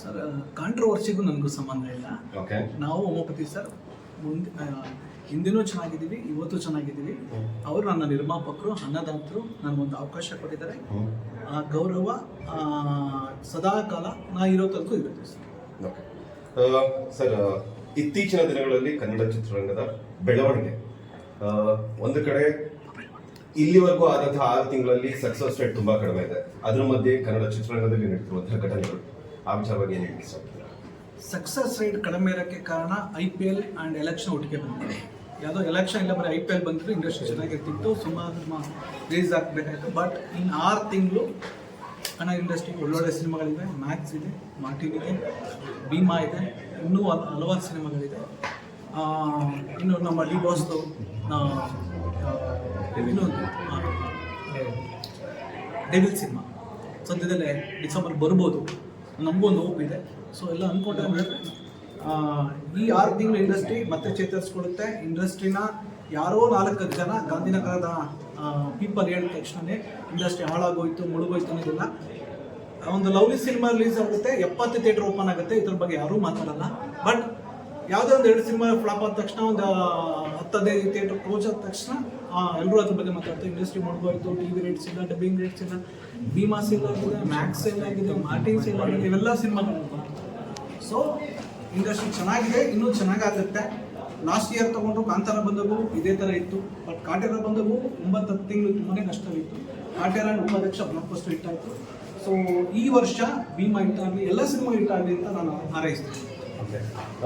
Sir ಕಾಂಟ್ರವರ್ಸಿಗೂ ನನಗೂ ಸಂಬಂಧ ಇಲ್ಲ. ಓಕೆ ನಾವು ಹೋಮೋಪತಿ ಸರ್ ಮುಂದೆ ಹಿಂದಿನೂ ಚೆನ್ನಾಗಿದ್ದೀವಿ ಇವತ್ತು ಚೆನ್ನಾಗಿದ್ದೀವಿ. ಅವರು ನನ್ನ ನಿರ್ಮಾಪಕರು ಅನ್ನದಾತರು ನನಗೊಂದು ಅವಕಾಶ ಕೊಟ್ಟಿದ್ದಾರೆ. ಆ ಗೌರವ ಸದಾ ಕಾಲ ನಾ ಇರೋ ತನಕ ಇರುತ್ತೆ ಸರ್. ಸರ್ ಇತ್ತೀಚಿನ ದಿನಗಳಲ್ಲಿ ಕನ್ನಡ ಚಿತ್ರರಂಗದ ಬೆಳವಣಿಗೆ. ಒಂದು ಕಡೆ ಇಲ್ಲಿವರೆಗೂ ಆದಂತಹ ಆರು ತಿಂಗಳಲ್ಲಿ ಸಕ್ಸಸ್ ರೇಟ್ ತುಂಬಾ ಕಡಿಮೆ ಇದೆ. ಅದರ ಮಧ್ಯೆ ಕನ್ನಡ ಚಿತ್ರರಂಗದಲ್ಲಿ ನಡೆದಿರುವಂತಹ ಘಟನೆಗಳು. ಬಗ್ಗೆ ಸಕ್ಸಸ್ ರೇಟ್ ಕಡಿಮೆ ಇರೋಕ್ಕೆ ಕಾರಣ I P L and election ಒಟ್ಟಿಗೆ ಬಂದಿದೆ. ಯಾವುದೋ ಎಲೆಕ್ಷನ್ ಇಲ್ಲ, ಬರೀ ಐ ಪಿ ಎಲ್ ಬಂದರೆ ಇಂಡಸ್ಟ್ರಿ ಚೆನ್ನಾಗಿರ್ತಿತ್ತು, ಸುಮಾರು ರಿಲೀಸ್ ಆಗಬೇಕಾಯ್ತು. ಬಟ್ ಇನ್ನು ಆರು ತಿಂಗಳು ಕನ್ನಡ ಇಂಡಸ್ಟ್ರಿ ಒಳ್ಳೊಳ್ಳೆ ಸಿನಿಮಾಗಳಿವೆ ಮ್ಯಾಕ್ಸ್ ಇದೆ ಮಾರ್ಟಿನ್ ಇದೆ, ಭೀಮಾ ಇದೆ, ಇನ್ನೂ ಹಲ- ಹಲವಾರು ಸಿನಿಮಾಗಳಿದೆ. ಇನ್ನು ನಮ್ಮ ಡಿ ಬಾಸ್ದು ಇನ್ನೊಂದು ಡೆವಿಲ್ ಸಿನಿಮಾ ಸದ್ಯದಲ್ಲೇ ಡಿಸೆಂಬರ್ ಬರ್ಬೋದು. ನಮಗೊಂದು ಹೋಪ್ ಇದೆ. ಸೊ ಎಲ್ಲ ಅಂದ್ಕೊಂಡ್ರೆ ಈ ಆರು ತಿಂಗಳು ಇಂಡಸ್ಟ್ರಿ ಮತ್ತೆ ಚೇತರಿಸ್ಕೊಳ್ಳುತ್ತೆ. ಇಂಡಸ್ಟ್ರಿನ ಯಾರೋ ನಾಲ್ಕು ಜನ ಗಾಂಧಿನಗರದ ಪೀಪಲ್ ಹೇಳಿದ ತಕ್ಷಣವೇ ಇಂಡಸ್ಟ್ರಿ ಹಾಳಾಗೋಯ್ತು, ಮುಳುಗೋಯ್ತು ಅನ್ನೋದಿಲ್ಲ ಒಂದು ಲವ್ಲಿ ಸಿನಿಮಾ ರಿಲೀಸ್ ಆಗುತ್ತೆ, ಎಪ್ಪತ್ತು ಥಿಯೇಟರ್ ಓಪನ್ ಆಗುತ್ತೆ, ಇದ್ರ ಬಗ್ಗೆ ಯಾರೂ ಮಾತಾಡಲ್ಲ. ಬಟ್ ಯಾವುದೇ ಒಂದು ಎರಡು ಸಿನಿಮಾ ಫ್ಲಾಪ್ ಆದ ತಕ್ಷಣ ಒಂದು ಹತ್ತು ಹದಿನೈದು ಥಿಯೇಟರ್ ಕ್ಲೋಸ್ ಆದ ತಕ್ಷಣ ಎಲ್ಲರೂ ಅದ್ರ ಬಗ್ಗೆ ಮಾತಾಡ್ತಾರೆ. ಇಂಡಸ್ಟ್ರಿ ಮಾಡ್ಬೋದು ಟಿ ವಿ ರೇಟ್ಸ್ ಇಲ್ಲ ಡಬ್ಬಿಂಗ್ ರೇಟ್ಸ್ ಇಲ್ಲ ಭೀಮಾ ಸೇಲ್ ಆಗಿದೆ ಮ್ಯಾಕ್ಸ್ ಸೇಲ್ ಆಗಿದೆ ಮಾರ್ಟಿನ್ ಸೇಲ್ ಆಗಿದೆ, ಇವೆಲ್ಲ ಸಿನಿಮಾಗಳು ಸೊ ಇಂಡಸ್ಟ್ರಿ ಚೆನ್ನಾಗಿದೆ, ಇನ್ನೂ ಚೆನ್ನಾಗಾಗುತ್ತೆ. ಲಾಸ್ಟ್ ಇಯರ್ ತಗೊಂಡು ಕಾಂತಾರ ಬಂದವು, ಇದೇ ಥರ ಇತ್ತು. ಬಟ್ ಕಾಟೇರ ಬಂದವು, ಒಂಬತ್ತು ಹತ್ತು ತಿಂಗಳು ತುಂಬಾ ಕಷ್ಟವಿತ್ತು Kaatera Upadhyaksha blockbuster hit ಆಯಿತು. ಸೊ ಈ ವರ್ಷ ಭೀಮಾ ಹಿಟ್ ಆಗಲಿ, ಎಲ್ಲ ಸಿನಿಮಾ ಹಿಟ್ ಆಗಲಿ ಅಂತ ನಾನು ಹಾರೈಸ್ತೇನೆ.